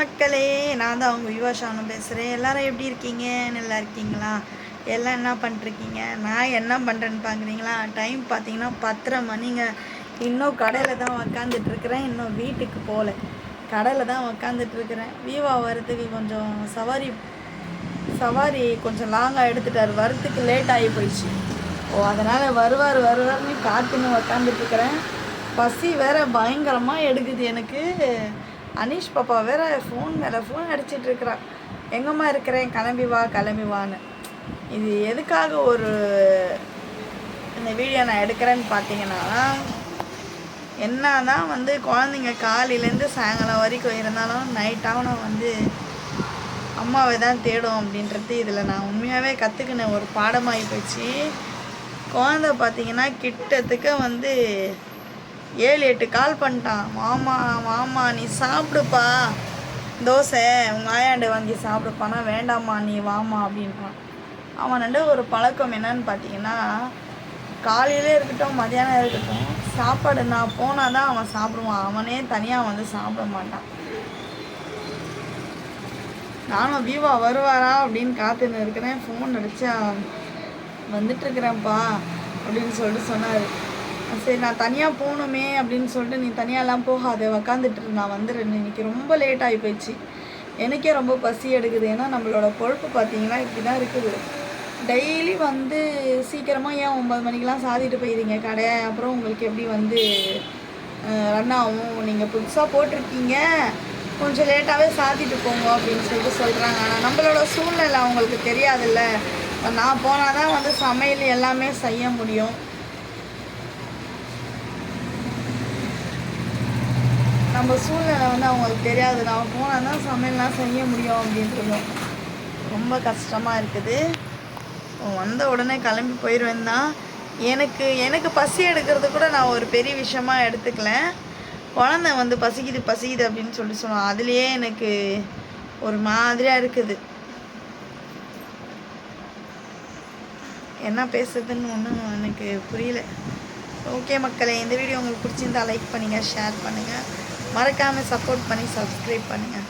மக்களே நான் தான் அவங்க யுவா பேசுகிறேன் எல்லாரும் எப்படி இருக்கீங்க? நல்லா இருக்கீங்களா? எல்லாம் என்ன பண்ணிருக்கீங்க நான் என்ன பண்ணுறேன்னு பார்க்குறீங்களா டைம் பார்த்தீங்கன்னா பத்தரை மணிங்க. இன்னும் கடையில் தான் உக்காந்துட்ருக்குறேன் இன்னும் வீட்டுக்கு போகல கடையில் தான் உக்காந்துட்ருக்குறேன் வீவா வரதுக்கு கொஞ்சம் சவாரி சவாரி கொஞ்சம் லாங்காக எடுத்துட்டார். வரத்துக்கு லேட் ஆகி போயிடுச்சு. ஓ அதனால் வருவார் வருவார்னு காத்துன்னு உக்காந்துட்டுருக்குறேன் பசி வேற பயங்கரமாக எடுக்குது எனக்கு. அனீஷ் பாப்பா வேற ஃபோன் மேலே ஃபோன் அடிச்சிட்டு இருக்கிறா. எங்கம்மா இருக்கிறேன் கிளம்பி வா கிளம்பி வான்னு. இது எதுக்காக ஒரு இந்த வீடியோ நான் எடுக்கிறேன்னு பார்த்தீங்கன்னா என்ன தான் வந்து குழந்தைங்க காலையிலேருந்து சாயங்காலம் வரைக்கும் இருந்தாலும் நைட்டாகவும் வந்து அம்மாவை தான் தேடும் அப்படின்றது இதில் நான் உண்மையாகவே கற்றுக்கின ஒரு பாடமாகி போச்சு. குழந்தை பார்த்தீங்கன்னா கிட்டத்துக்கு வந்து ஏழு எட்டு கால் பண்ணிட்டான். மாமா மாமா நீ சாப்பிடுப்பா. தோசை உங்கள் ஆயாண்டு வாங்கி சாப்பிடுப்பானா வேண்டாம்மா நீ வாமா அப்படின்றான். அவனோட ஒரு பழக்கம் என்னன்னு பார்த்தீங்கன்னா காலையிலே இருக்கட்டும் மதியானம் இருக்கட்டும் சாப்பாடு நான் போனால் தான் அவன் சாப்பிடுவான். அவனே தனியாக வந்து சாப்பிட மாட்டான். நானும் வீவா வருவாரா அப்படின்னு காத்துன்னு இருக்கிறேன். ஃபோன் அடிச்சா வந்துட்டுருக்குறேன்ப்பா அப்படின்னு சொல்லிட்டு சொன்னார். சரி நான் தனியாக போகணுமே அப்படின்னு சொல்லிட்டு நீ தனியாலாம் போகாத. உக்காந்துட்டு நான் வந்துடுறேன் இன்னைக்கு ரொம்ப லேட் ஆகி போயிடுச்சு எனக்கே ரொம்ப பசி எடுக்குது. ஏன்னா நம்மளோட பொழப்பு பார்த்தீங்கன்னா இப்படி தான் இருக்குது. டெய்லி வந்து சீக்கிரமாக ஏன் ஒம்பது மணிக்கெலாம் சாதிட்டு போயிடுறீங்க கடை. அப்புறம் உங்களுக்கு எப்படி வந்து ரன் ஆகும்? நீங்கள் புதுசாக போட்டிருக்கீங்க. கொஞ்சம் லேட்டாகவே சாத்திட்டு போங்க அப்படின்னு சொல்லிட்டு சொல்கிறாங்க ஆனால் நம்மளோட சூழ்நிலை அவங்களுக்கு தெரியாதுல்ல. நான் போனால் தான் வந்து சமையல் எல்லாமே செய்ய முடியும். நம்ம சூழ்நிலை வந்து அவங்களுக்கு தெரியாது. நான் போனால் தான் சமையல்லாம் செய்ய முடியும் அப்படின்றதும் ரொம்ப கஷ்டமாக இருக்குது. வந்த உடனே கிளம்பி போயிடுவேன் தான் எனக்கு எனக்கு பசி எடுக்கிறது கூட நான் ஒரு பெரிய விஷயமா எடுத்துக்கல குழந்தை வந்து பசிக்குது பசிக்குது அப்படின்னு சொல்லி சொன்னோம். அதுலேயே எனக்கு ஒரு மாதிரியாக இருக்குது. என்ன பேசுறதுன்னு ஒன்றும் எனக்கு புரியல. ஓகே மக்களே இந்த வீடியோ உங்களுக்கு பிடிச்சிருந்தா லைக் பண்ணுங்கள் ஷேர் பண்ணுங்கள் மறக்காமல் சப்போர்ட் பண்ணி சப்ஸ்கிரைப் பண்ணுங்கள்